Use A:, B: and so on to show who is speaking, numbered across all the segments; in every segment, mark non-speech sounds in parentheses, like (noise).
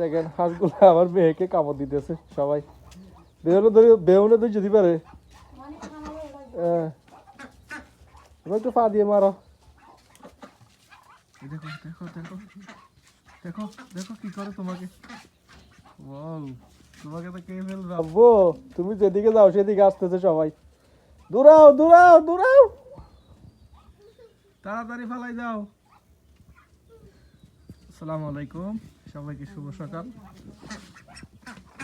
A: দেখেন হাঁসগুলো আমার মেয়েকে কামড় দিতেছে সবাই। বেউনে ধরে ধরে যদি পারে। হ্যাঁ। একটু পা দিয়ে মারো। দেখো দেখো দেখো। দেখো দেখো কি করে তোমাকে। তোমাকে তো কে ফেলবে? আব্বু তুমি যেদিকে যাও সেদিকে আসতেছে সবাই। দূরাও দূরাও দূরাও। তাড়াতাড়ি ফালাই যাও। আসসালামু আলাইকুম। সবাইকে শুভ সকাল।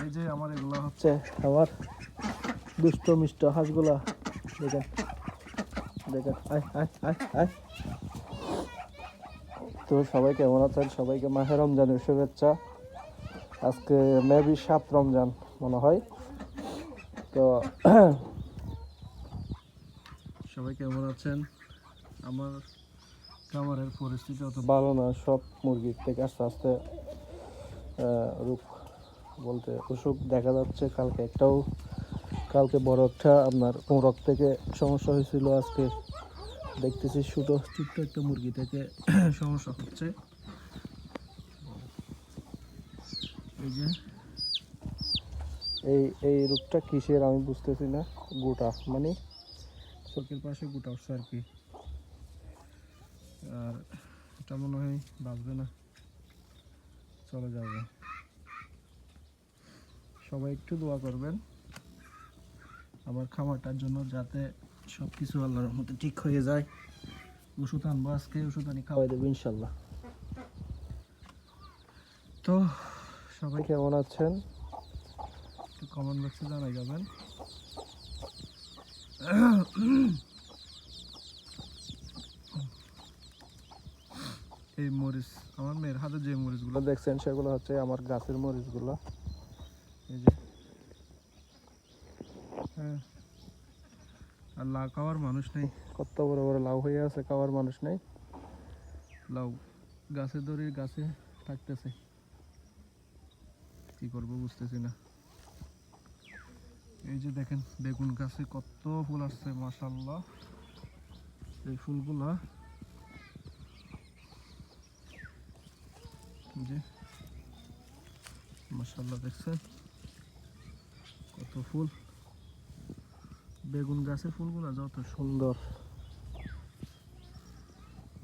A: এই যে আমার এগুলো হচ্ছে আমার দুষ্ট মিষ্ট হাঁসগুলা। দেখেন দেখেন আয় আয় আয় আয়। তো সবাই কেমন আছেন? সবাইকে মাহে রমজানের শুভেচ্ছা। আজকে মেবি সাত রমজান মনে হয়। তো সবাই কেমন আছেন? আমার খামারের পরিস্থিতি অত ভালো না সব মুরগির থেকে আস্তে আস্তে রোগ বলতে অসুখ দেখা যাচ্ছে। কালকে একটাও, কালকে বড় একটা আপনার কোমরক থেকে সমস্যা হয়েছিল। আজকে দেখতেছি ছোটো, ছোট্ট একটা মুরগি থেকে (clears throat) সমস্যা হচ্ছে। এই যে, এই এই রোগটা কিসের আমি বুঝতেছি না। গোটা মানে চোখের পাশে গোটা উঠছে আর কি। আর এটা মনে হয় বাঁচবে না। চলে যাবে। সবাই একটু দোয়া করবেন। আমার খামারটার জন্য যাতে সব কিছু আল্লাহর মতো ঠিক হয়ে যায়। ওষুধ আনব আজকে ওষুধ আনি খাওয়াই দেবো ইনশাল্লাহ। তো সবাই কেমন আছেন? একটু কমেন্ট বক্সে জানাই যাবেন। এই মরিচ আমার মেয়ের হাতে যে মরিচগুলো। দেখছেন সেগুলো হচ্ছে আমার গাছের মরিচগুলো। এই যে। হ্যাঁ। আর লাউ খাওয়ার মানুষ নেই। কত বড় বড় লাউ হয়ে আছে খাওয়ার মানুষ নেই। লাউ গাছে ধরে গাছে থাকতেছে। কি করব বুঝতেছি না। এই যে দেখেন বেগুন গাছে কত ফুল আসছে মাশাল্লাহ এই ফুলগুলা যে মাশাল্লাহ দেখছেন? কত ফুল। বেগুন গাছের ফুলগুলো যত সুন্দর।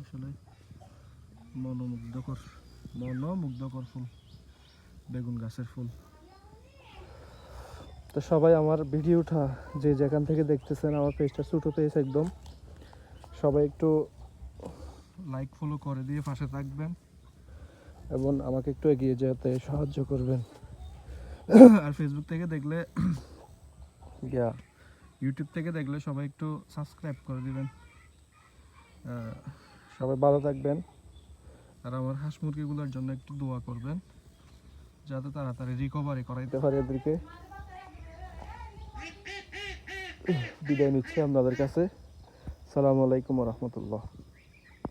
A: আসলে মনোমুগ্ধকর মনোমুগ্ধকর ফুল বেগুন গাছের ফুল। তো সবাই আমার ভিডিওটা যে যেখান থেকে দেখতেছেন আমার পেজটা ছোটো পেজ একদম। সবাই একটু লাইক ফলো করে দিয়ে পাশে থাকবেন। এবং আমাকে একটু এগিয়ে যেতে সাহায্য করবেন। আর ফেসবুক থেকে দেখলে ইয়া ইউটিউব থেকে দেখলে সবাই একটু সাবস্ক্রাইব করে দিবেন। সবাই ভালো থাকবেন। আর আমার হাঁস মুরগিগুলোর জন্য একটু দোয়া করবেন যাতে তাড়াতাড়ি রিকভারি করাইতে পারে এদেরকে। বিদায় নিচ্ছি আপনাদের কাছে। সালামু আলাইকুম রহমতুল্লাহ।